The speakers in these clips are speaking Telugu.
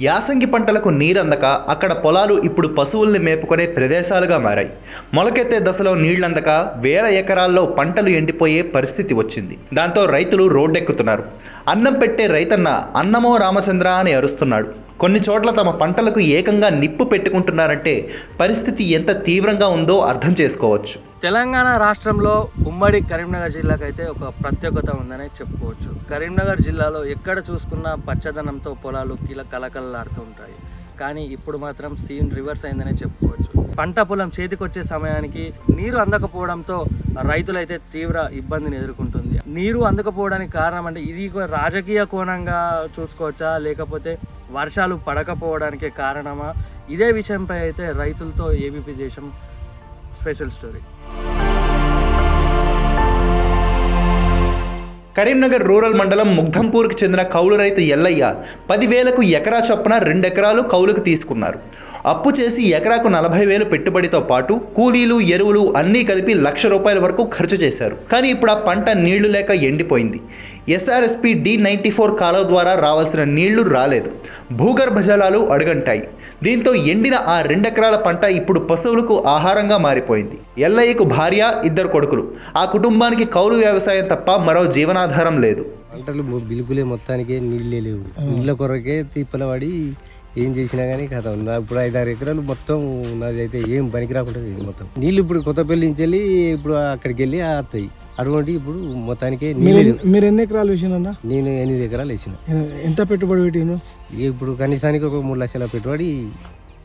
యాసంగి పంటలకు నీరందక అక్కడ పొలాలు ఇప్పుడు పశువుల్ని మేపుకునే ప్రదేశాలుగా మారాయి. మొలకెత్తే దశలో నీళ్ళందక వేల ఎకరాల్లో పంటలు ఎండిపోయే పరిస్థితి వచ్చింది. దాంతో రైతులు రోడ్డెక్కుతున్నారు. అన్నం పెట్టే రైతన్న అన్నమో రామచంద్ర అని అరుస్తున్నాడు. కొన్ని చోట్ల తమ పంటలకు ఏకంగా నిప్పు పెట్టుకుంటున్నారంటే పరిస్థితి ఎంత తీవ్రంగా ఉందో అర్థం చేసుకోవచ్చు. తెలంగాణ రాష్ట్రంలో ఉమ్మడి కరీంనగర్ జిల్లాకైతే ఒక ప్రత్యేకత ఉందని చెప్పుకోవచ్చు. కరీంనగర్ జిల్లాలో ఎక్కడ చూసుకున్నా పచ్చదనంతో పొలాలు కీల కలకలలాడుతూ ఉంటాయి. కానీ ఇప్పుడు మాత్రం సీన్ రివర్స్ అయిందనే చెప్పుకోవచ్చు. పంట పొలం చేతికొచ్చే సమయానికి నీరు అందకపోవడంతో రైతులైతే తీవ్ర ఇబ్బందిని ఎదుర్కొంటుంది. నీరు అందకపోవడానికి కారణం అంటే ఇది రాజకీయ కోణంగా చూసుకోవచ్చా? లేకపోతే వర్షాలు పడకపోవడానికే కారణమా? ఇదే విషయంపై అయితే రైతులతో ఏబీపీ దేశం స్పెషల్ స్టోరీ. కరీంనగర్ రూరల్ మండలం ముగ్ధంపూర్కి చెందిన కౌలు రైతు ఎల్లయ్య పదివేలకు ఎకరా చొప్పున రెండెకరాలు కౌలుకు తీసుకున్నారు. అప్పు చేసి ఎకరాకు నలభై వేలు పెట్టుబడితో పాటు కూలీలు ఎరువులు అన్నీ కలిపి లక్ష రూపాయల వరకు ఖర్చు చేశారు. కానీ ఇప్పుడు ఆ పంట నీళ్ళు లేక ఎండిపోయింది. ఎస్ఆర్ఎస్పి డి నైంటీ ఫోర్ కాలువ ద్వారా రావాల్సిన నీళ్ళు రాలేదు. భూగర్భ జలాలు అడుగంటాయి. దీంతో ఎండిన ఆ రెండెకరాల పంట ఇప్పుడు పశువులకు ఆహారంగా మారిపోయింది. ఎల్లయ్యకు భార్య ఇద్దరు కొడుకులు. ఆ కుటుంబానికి కౌలు వ్యవసాయం తప్ప మరో జీవనాధారం లేదు. పంటలు బిలుకులే మొత్తానికి నీళ్ళే లేవు. నీళ్ళ కొరకే తిప్పల పడి ఏం చేసినా కానీ కథ నా ఇప్పుడు ఐదు ఆరు ఎకరాలు మొత్తం నాది అయితే ఏం పనికి రాకుండా మొత్తం. నీళ్ళు ఇప్పుడు కొత్తపల్లి నుంచి వెళ్ళి ఇప్పుడు అక్కడికి వెళ్ళి వస్తాయి అటువంటి ఇప్పుడు మొత్తానికి మీరు ఎన్ని ఎకరాలు వేసినా నేను ఎనిమిది ఎకరాలు వేసిన. ఎంత పెట్టుబడి పెట్టిను ఇప్పుడు కనీసానికి ఒక మూడు లక్షల పెట్టుబడి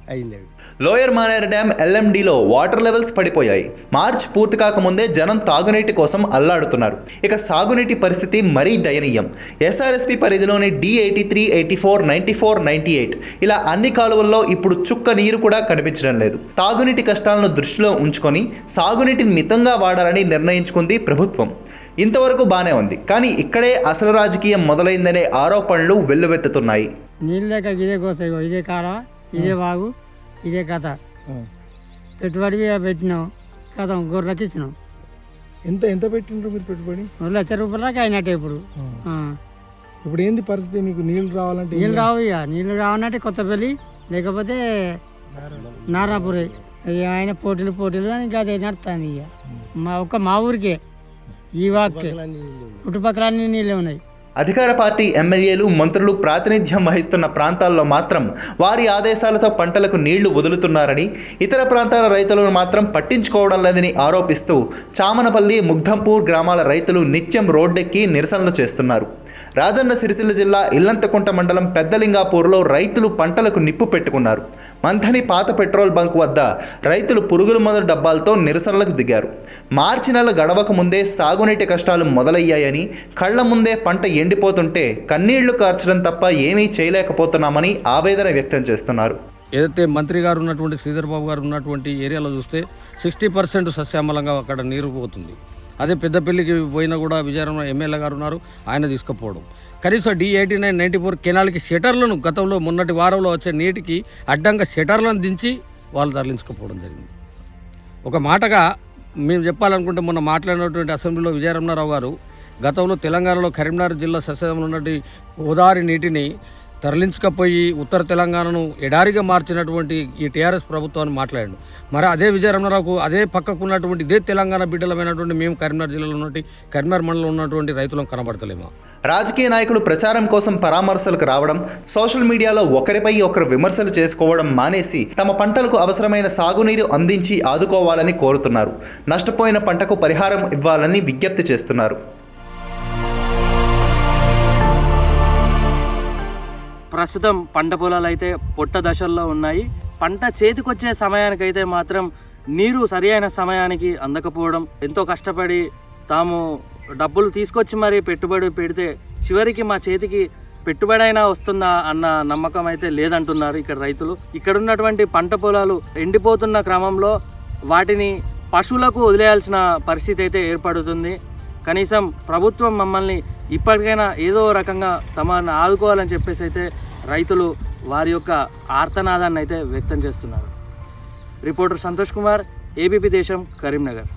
అయింది. లోయర్ మానేర్ డ్యామ్ ఎల్ఎండిలో వాటర్ లెవెల్స్ పడిపోయాయి. మార్చ్ పూర్తి కాకముందే జనం తాగునీటి కోసం అల్లాడుతున్నారు. ఇక సాగునీటి పరిస్థితి మరీ దయనీయం. ఎస్ఆర్ఎస్పి పరిధిలోని D eighty three eighty four ninety four ninety eight ఇలా అన్ని కాలువల్లో ఇప్పుడు చుక్క నీరు కూడా కనిపించడం లేదు. తాగునీటి కష్టాలను దృష్టిలో ఉంచుకొని సాగునీటిని మితంగా వాడాలని నిర్ణయించుకుంది ప్రభుత్వం. ఇంతవరకు బానే ఉంది. కానీ ఇక్కడే అసలు రాజకీయం మొదలైందనే ఆరోపణలు వెల్లువెత్తుతున్నాయి. నీళ్ళు ఇదే కోసాయి ఇదే కాడ ఇదే బాగు. ఇదే కథ. పెట్టుబడి పెట్టినాం. కథ గొర్రెలకి ఇచ్చినాం. ఎంత ఎంత పెట్టిండ్రు మీరు పెట్టుబడి? రెండు లక్షల రూపాయలకి అయినట్టే ఇప్పుడు. ఆ. ఇప్పుడు ఏంది పరిస్థితి? మీకు నీళ్ళు రావాలంటే నీళ్ళు రావు ఇక. నీళ్ళు రావనంటే కొత్తపల్లి లేకపోతే నారాపురి. ఇక ఆయన పోటీలు పోటీలు అని ఇంకా అదే నడుస్తుంది ఇక. మా ఒక్క మా ఊరికే. ఈ వాక్కే. చుట్టుపక్కల అన్ని నీళ్ళే ఉన్నాయి. అధికార పార్టీ ఎమ్మెల్యేలు మంత్రులు ప్రాతినిధ్యం వహిస్తున్న ప్రాంతాల్లో మాత్రం వారి ఆదేశాలతో పంటలకు నీళ్ళు వదులుతున్నారని ఇతర ప్రాంతాల రైతులను మాత్రం పట్టించుకోవడం లేదని ఆరోపిస్తూ చామనపల్లి ముగ్ధంపూర్ గ్రామాల రైతులు నిత్యం రోడ్డెక్కి నిరసనలు చేస్తున్నారు. రాజన్న సిరిసిల్ల జిల్లా ఇల్లంతకుంట మండలం పెద్దలింగాపూర్లో రైతులు పంటలకు నిప్పు పెట్టుకున్నారు. మంథని పాత పెట్రోల్ బంక్ వద్ద రైతులు పురుగుల మందుల డబ్బాలతో నిరసనలకు దిగారు. మార్చి నెల గడవక ముందే సాగునీటి కష్టాలు మొదలయ్యాయని కళ్ళ ముందే పంట ఎండిపోతుంటే కన్నీళ్ళు కార్చడం తప్ప ఏమీ చేయలేకపోతున్నామని ఆవేదన వ్యక్తం చేస్తున్నారు. ఏదైతే మంత్రి గారు ఉన్నటువంటి శ్రీధర్ బాబు గారు ఉన్నటువంటి ఏరియాలో చూస్తే సిక్స్టీ పర్సెంట్ సస్యామలంగా అక్కడ నీరు పోతుంది. అదే పెద్దపల్లికి పోయినా కూడా విజయనగరం ఎమ్మెల్యే గారు ఉన్నారు ఆయన తీసుకుపోవడం. కనీసం D eighty nine ninety four కెనాల్కి షటర్లను గతంలో మొన్నటి వారంలో వచ్చే నీటికి అడ్డంగా షటర్లను దించి వాళ్ళు తరలించుకుపోవడం జరిగింది. ఒక మాటగా మేము చెప్పాలనుకుంటే మొన్న మాట్లాడినటువంటి అసెంబ్లీలో విజయరమణారావు గారు గతంలో తెలంగాణలో కరీంనగర్ జిల్లా సస్యంలో ఉన్నటువంటి గోదావరి నీటిని తరలించకపోయి ఉత్తర తెలంగాణను ఎడారిగా మార్చినటువంటి ఈ టీఆర్ఎస్ ప్రభుత్వాన్ని మాట్లాడాడు. మరి అదే విజయరమణరావుకు అదే పక్కకున్నటువంటి ఇదే తెలంగాణ బిడ్డలమైనటువంటి మేము కరీంనగర్ జిల్లాలో ఉన్నటువంటి కరీంనగర్ మండలంలో ఉన్నటువంటి రైతులను కనబడతలేమా? రాజకీయ నాయకులు ప్రచారం కోసం పరామర్శలకు రావడం సోషల్ మీడియాలో ఒకరిపై ఒకరు విమర్శలు చేసుకోవడం మానేసి తమ పంటలకు అవసరమైన సాగునీరు అందించి ఆదుకోవాలని కోరుతున్నారు. నష్టపోయిన పంటకు పరిహారం ఇవ్వాలని విజ్ఞప్తి చేస్తున్నారు. ప్రస్తుతం పంట పొలాలు అయితే పొట్ట దశల్లో ఉన్నాయి. పంట చేతికొచ్చే సమయానికైతే మాత్రం నీరు సరి అయిన సమయానికి అందకపోవడం ఎంతో కష్టపడి తాము డబ్బులు తీసుకొచ్చి మరి పెట్టుబడి పెడితే చివరికి మా చేతికి పెట్టుబడి అయినా వస్తుందా అన్న నమ్మకం అయితే లేదంటున్నారు ఇక్కడ రైతులు. ఇక్కడ ఉన్నటువంటి పంట పొలాలు ఎండిపోతున్న క్రమంలో వాటిని పశువులకు వదిలేయాల్సిన పరిస్థితి అయితే ఏర్పడుతుంది. కనీసం ప్రభుత్వం మమ్మల్ని ఇప్పటికైనా ఏదో రకంగా తమను ఆదుకోవాలని చెప్పేసి అయితే రైతులు వారి యొక్క ఆర్తనాదాన్ని అయితే వ్యక్తం చేస్తున్నారు. రిపోర్టర్ సంతోష్ కుమార్ ఏబీపీ దేశం కరీంనగర్.